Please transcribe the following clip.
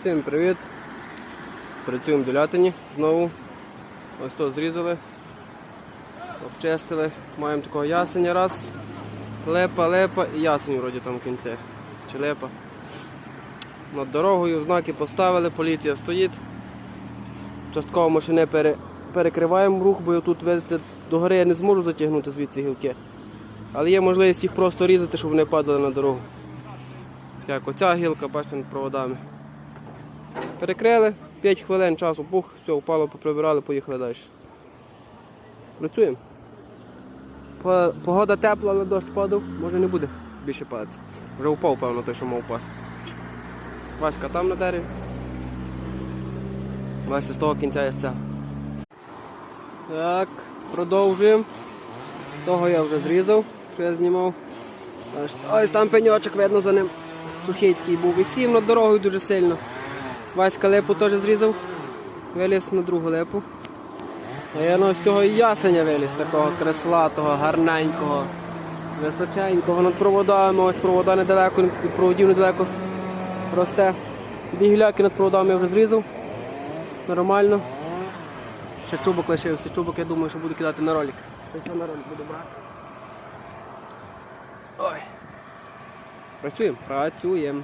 Всім привіт! Працюємо в Долятині знову. Ось тут зрізали, обчистили. Маємо такого ясеня раз. Лепа, лепа і ясень вроді там в кінці. Чи лепа. Над дорогою знаки поставили, поліція стоїть. Частково машини пере, перекриваємо рух, бо тут видите, до гори я не зможу затягнути звідси гілки. Але є можливість їх просто різати, щоб вони падали на дорогу. Як оця гілка, бачите, над проводами. Перекрили, 5 хвилин часу, пух, все, впало, поприбирали, поїхали далі. Працюємо. Погода тепла, але дощ падав, може не буде більше падати. Вже упав, певно, той, що мав впасти. Васька там на дереві. Вася з того кінця є ця. Так, продовжуємо. Того я вже зрізав, що я знімав. Ось там пеньочок видно за ним. Сухий такий був. Висів над дорогою дуже сильно. Васька липу теж зрізав. Виліз на другу липу. Я ну, з цього і ясеня виліз, такого креслатого, гарненького, височенького над проводами. Ось провода недалеко, проводів недалеко росте. Бігіляки над проводами я вже зрізав. Нормально. Ще чубок лишився. Чубок я думаю, що буду кидати на ролик. Це все на ролик буду брати. Ой. Працюємо, працюємо.